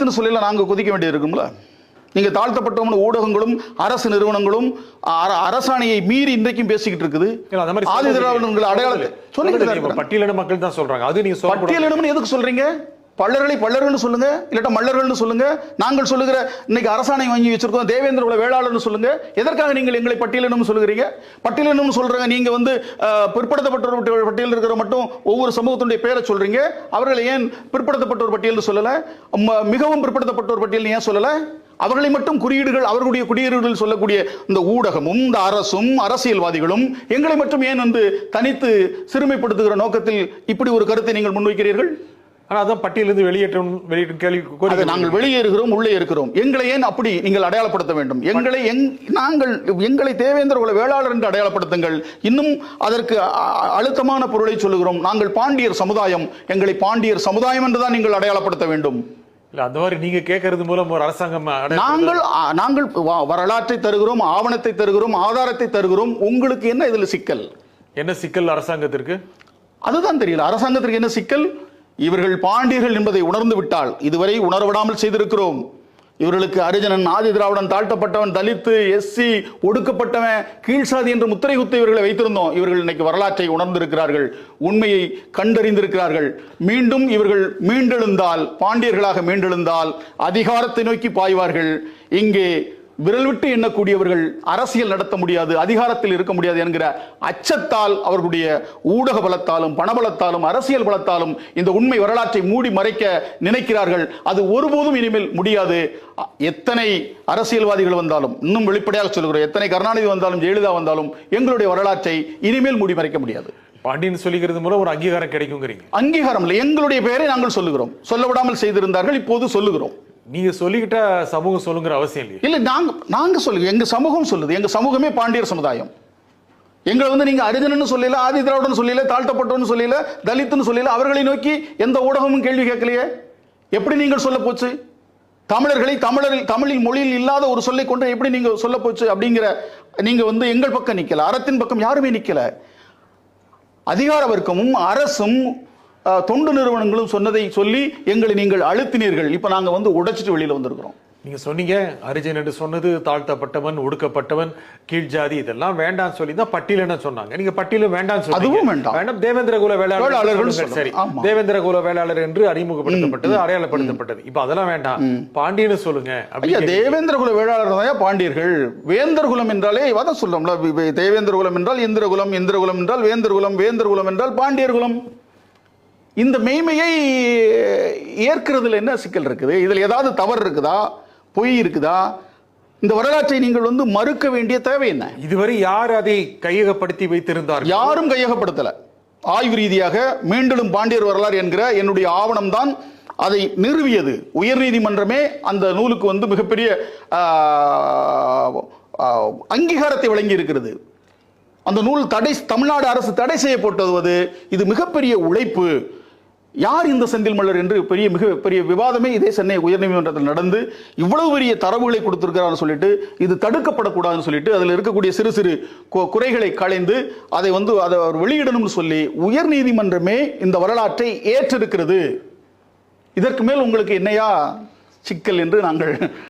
தலித்துன்னு சொல்லல நாங்க கொதிக்க வேண்டியது இருக்கும்ல? நீங்க தாழ்த்தப்பட்டவங்க ஊடகங்களும் அரசு நிறுவனங்களும் அர- அரசாணையை மீறி இன்றைக்கும் பேசிக்கிட்டு இருக்குது. ஆதி திராவிடங்கள் அடையாளத்தை சொல்லிக்கிட்டு. பட்டியலின மக்கள் தான் சொல்றாங்க. அது நீங்க பட்டியலினம்னு எதுக்கு சொல்றீங்க? பல்லர்களை பள்ளர்கள்னு சொல்லுங்க இல்லாட்ட மல்லர்கள்னு சொல்லுங்க. நாங்கள் சொல்லுகிற இன்னைக்கு அரசாணை வாங்கி வச்சிருக்கோம் தேவேந்திர குல வேளாளர்னு சொல்லுங்க. எதற்காக நீங்கள் எங்களை பட்டியலினம் சொல்லுகிறீங்க? பட்டியலினம் சொல்றாங்க நீங்க வந்து பிற்படுத்தப்பட்டவர் பிற்படுத்தப்பட்டோர் பட்டியலில் இருக்கிற மட்டும் ஒவ்வொரு சமூகத்துடைய பேரை சொல்றீங்க. அவர்களை ஏன் பிற்படுத்தப்பட்டோர் பட்டியல்னு சொல்லல? ம- மிகவும் பிற்படுத்தப்பட்டோர் பட்டியல் ஏன் சொல்லல? அவர்களை மட்டும் குறியீடுகள் அவர்களுடைய குடியீடுகள் சொல்லக்கூடிய இந்த ஊடகமும் இந்த அரசும் அரசியல்வாதிகளும் எங்களை மட்டும் ஏன் வந்து தனித்து சிறுமைப்படுத்துகிற நோக்கத்தில் இப்படி ஒரு கருத்தை நீங்கள் முன்வைக்கிறீர்கள்? ஆனா அதான் பட்டியலிருந்து வெளியேற்றம் வெளியேற்றும் கேள்வி அதை நாங்கள் வெளியேறுகிறோம் உள்ளே இருக்கிறோம் எங்களை ஏன் அப்படி நீங்கள் அடையாளப்படுத்த வேண்டும்? எங்களை எங் நாங்கள் எங்களை தேவேந்திர குல வேளாளர் என்று அடையாளப்படுத்துங்கள். இன்னும் அதற்கு அழுத்தமான பொருளை சொல்லுகிறோம். நாங்கள் பாண்டியர் சமுதாயம் எங்களை பாண்டியர் சமுதாயம் என்றுதான் நீங்கள் அடையாளப்படுத்த வேண்டும். இல்ல அந்த மாதிரி நீங்க கேட்கறது மூலம் ஒரு அரசாங்கம் நாங்கள் நாங்கள் வரலாற்றை தருகிறோம் ஆவணத்தை தருகிறோம் ஆதாரத்தை தருகிறோம். உங்களுக்கு என்ன இதுல சிக்கல்? என்ன சிக்கல் அரசாங்கத்திற்கு? அதுதான் தெரியல. அரசாங்கத்திற்கு என்ன சிக்கல்? இவர்கள் பாண்டியர்கள் என்பதை உணர்ந்து விட்டால் இதுவரை உணரவிடாமல் செய்திருக்கிறோம். இவர்களுக்கு அரிஜனன் ஆதி திராவிடன் தாழ்த்தப்பட்டவன் தலித்து எஸ்சி ஒடுக்கப்பட்டவன் கீழ்சாதி என்று முத்திரை குத்து இவர்களை வைத்திருந்தோம். இவர்கள் இன்னைக்கு வரலாற்றை உணர்ந்திருக்கிறார்கள். உண்மையை கண்டறிந்திருக்கிறார்கள். மீண்டும் இவர்கள் மீண்டெழுந்தால் பாண்டியர்களாக மீண்டெழுந்தால் அதிகாரத்தை நோக்கி பாய்வார்கள். இங்கே விரல் விட்டு எண்ணக்கூடியவர்கள் அரசியல் நடத்த முடியாது அதிகாரத்தில் இருக்க முடியாது என்கிற அச்சத்தால் அவர்களுடைய ஊடக பலத்தாலும் பணபலத்தாலும் அரசியல் பலத்தாலும் இந்த உண்மை வரலாற்றை மூடி மறைக்க நினைக்கிறார்கள். அது ஒருபோதும் இனிமேல் முடியாது. எத்தனை அரசியல்வாதிகள் வந்தாலும் இன்னும் வெளிப்படையாக சொல்கிறோம் எத்தனை கருணாநிதி வந்தாலும் ஜெயலலிதா வந்தாலும் எங்களுடைய வரலாற்றை இனிமேல் மூடி மறைக்க முடியாது. பாண்டியன் சொல்லிக்கிறது மூலம் ஒரு அங்கீகாரம் கிடைக்குங்கிறீங்க. அங்கீகாரம் இல்லை எங்களுடைய பெயரை நாங்கள் சொல்லுகிறோம். சொல்ல விடாமல் செய்திருந்தார்கள் இப்போது சொல்லுகிறோம். நீங்க சொல்லிக்கிட்ட சமூகம் சொல்லுங்கிற அவசியம் இல்லையா. இல்ல நாங்க நாங்க சொல்லுங்க. எங்க சமூகம் சொல்லுது. எங்க சமூகமே பாண்டியர் சமுதாயம். எங்களை வந்து நீங்க அரிஜனன்னு சொல்லல ஆதி திராவிடன் சொல்லல தாழ்த்தப்பட்டவன்னு சொல்லல தலித்துன்னு சொல்லல அவர்களை நோக்கி எந்த ஊடகமும் கேள்வி கேட்கலையே? எப்படி நீங்கள் சொல்ல போச்சு? தமிழர்களை தமிழரில் தமிழில் மொழியில் இல்லாத ஒரு சொல்லை கொண்டு எப்படி நீங்க சொல்ல போச்சு அப்படிங்கிற நீங்க வந்து எங்கள் பக்கம் நிக்கல. அறத்தின் பக்கம் யாருமே நிக்கல. அதிகார வர்க்கமும் அரசும் தொண்டு நிறுவனங்களும் சொன்னதை சொல்லி எங்களை நீங்கள் அழுத்தினீர்கள். இப்ப நாங்க வந்து உடைச்சிட்டு வெளியில வந்திருக்கிறோம். நீங்க சொன்னீங்க அரிஜன் என்று சொன்னது தாழ்த்தப்பட்டவன் ஒடுக்கப்பட்டவன் கீழ் ஜாதி இதெல்லாம் வேண்டாம் சொல்லி தான் பட்டியலின சொன்னாங்க? நீங்க பட்டியலும் வேண்டாம் சொல்லி அதுவும் வேண்டாம். வேண்டாம் தேவேந்திர குல வேளாளர் வேளாளர்கள். சரி. தேவேந்திர குல வேளாளர் என்று அறிமுகப்படுத்தப்பட்டது அடையாளப்படுத்தப்பட்டது. இப்ப அதெல்லாம் வேண்டாம். பாண்டியன்னு சொல்லுங்க ஐயா தேவேந்திர குல வேளாளர் தான் பாண்டியர்கள்? வேந்தர் குலம் என்றாலே அதான் சொல்றோம்ல தேவேந்திர குலம் என்றால் இந்திர குலம் இந்திர குலம் என்றால் வேந்தர் குலம் வேந்தர் குலம் என்றால் பாண்டியர் குலம். இந்த மெய்மையை ஏற்கிறதுல என்ன சிக்கல் இருக்குது? இதுல ஏதாவது தவறு இருக்குதா? பொய் இருக்குதா? இந்த வரலாற்றை நீங்கள் வந்து மறுக்க வேண்டிய தேவை என்ன? இதுவரை யார் அதை கையகப்படுத்தி வைத்திருந்தார்கள்? யாரும் கையகப்படுத்தல. ஆய்வு ரீதியாக மீண்டெழும் பாண்டியர் வரலாறு என்கிற என்னுடைய ஆவணம் தான் அதை நிறுவியது. உயர்நீதிமன்றமே அந்த நூலுக்கு வந்து மிகப்பெரிய அங்கீகாரத்தை வழங்கி இருக்கிறது அந்த நூல் தடை தமிழ்நாடு அரசு தடை செய்யப்பட்டது. இது மிகப்பெரிய உழைப்பு. யார் இந்த செந்தில் மலர் என்று பெரிய மிக பெரிய விவாதமே இதே சென்னை உயர்நீதிமன்றத்தில் நடந்து இவ்வளவு பெரிய தரவுகளை கொடுத்திருக்கிறான்னு சொல்லிட்டு இது தடுக்கப்படக்கூடாதுன்னு சொல்லிட்டு அதில் இருக்கக்கூடிய சிறு சிறு குறைகளை களைந்து அதை வந்து அதை அவர் வெளியிடணும்னு சொல்லி உயர்நீதிமன்றமே இந்த வரலாற்றை ஏற்றிருக்கிறது. இதற்கு மேல் உங்களுக்கு என்னையா சிக்கல் என்று நாங்கள்